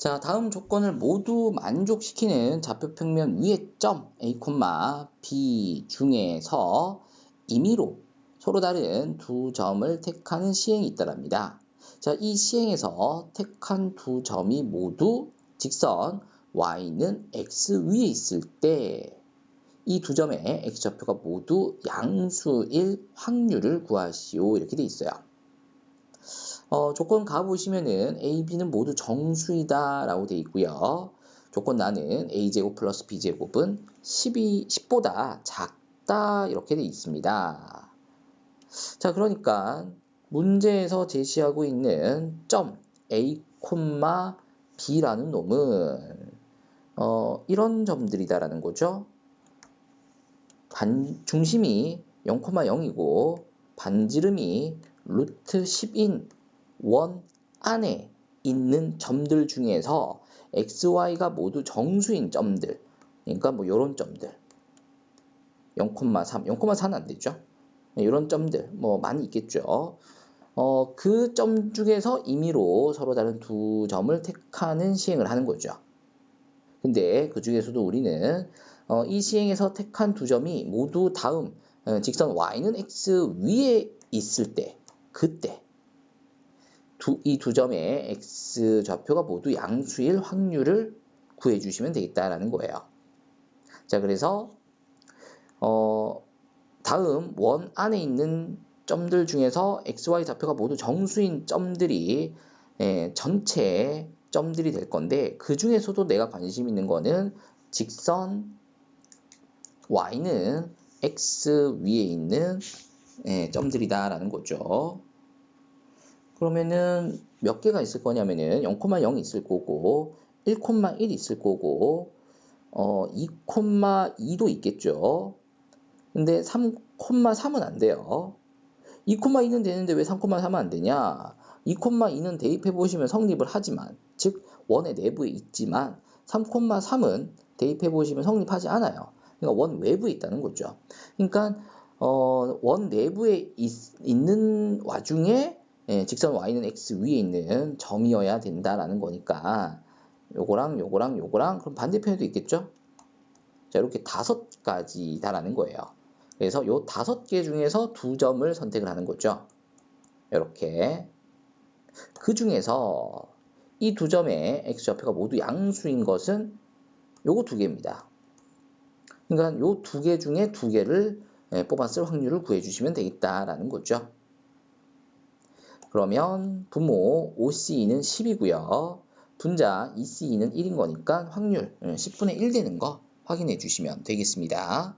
자, 다음 조건을 모두 만족시키는 좌표 평면 위의 점 A, B 중에서 임의로 서로 다른 두 점을 택하는 시행이 있다랍니다. 자, 이 시행에서 택한 두 점이 모두 직선 y는 x 위에 있을 때 이 두 점의 x좌표가 모두 양수일 확률을 구하시오 이렇게 돼 있어요. 어, 조건 가 보시면은 a, b는 모두 정수이다 라고 돼 있고요. 조건 나는 a제곱 플러스 b제곱은 12, 10보다 작다 이렇게 돼 있습니다. 자 그러니까 문제에서 제시하고 있는 점 a, b라는 놈은 어, 이런 점들이다라는 거죠. 반, 중심이 0,0이고 반지름이 루트 10인 원 안에 있는 점들 중에서 x, y가 모두 정수인 점들 그러니까 뭐 요런 점들 0,3, 0,4는 안 되죠. 이런 점들 뭐 많이 있겠죠. 어, 그 점 중에서 임의로 서로 다른 두 점을 택하는 시행을 하는 거죠. 근데 그 중에서도 우리는 어, 이 시행에서 택한 두 점이 모두 다음 어, 직선 y는 x 위에 있을 때 그때 이 두 점의 x 좌표가 모두 양수일 확률을 구해 주시면 되겠다라는 거예요. 자, 그래서 어, 다음 원 안에 있는 점들 중에서 x, y 좌표가 모두 정수인 점들이 예, 전체 점들이 될 건데 그 중에서도 내가 관심 있는 거는 직선 y는 x 위에 있는 예, 점들이다라는 거죠. 그러면은 몇 개가 있을 거냐면은 0,0 있을 거고 1,1 있을 거고 어 2,2도 있겠죠. 근데 3,3은 안 돼요. 2,2는 되는데 왜 3,3은 안 되냐? 2,2는 대입해 보시면 성립을 하지만 즉 원의 내부에 있지만 3,3은 대입해 보시면 성립하지 않아요. 그러니까 원 외부에 있다는 거죠. 그러니까 어, 원 내부에 있, 는 와중에 예, 직선 y는 x 위에 있는 점이어야 된다라는 거니까 요거랑 요거랑 요거랑 그럼 반대편에도 있겠죠? 자 이렇게 다섯 가지다라는 거예요. 그래서 요 다섯 개 중에서 두 점을 선택을 하는 거죠. 이렇게 그 중에서 이 두 점의 x좌표가 모두 양수인 것은 요거 두 개입니다. 그러니까 요 두 개 중에 두 개를 예, 뽑았을 확률을 구해주시면 되겠다라는 거죠. 그러면 분모 5C는 10이고요. 분자 2C는 1인 거니까 확률 10분의 예, 1 되는 거 확인해 주시면 되겠습니다.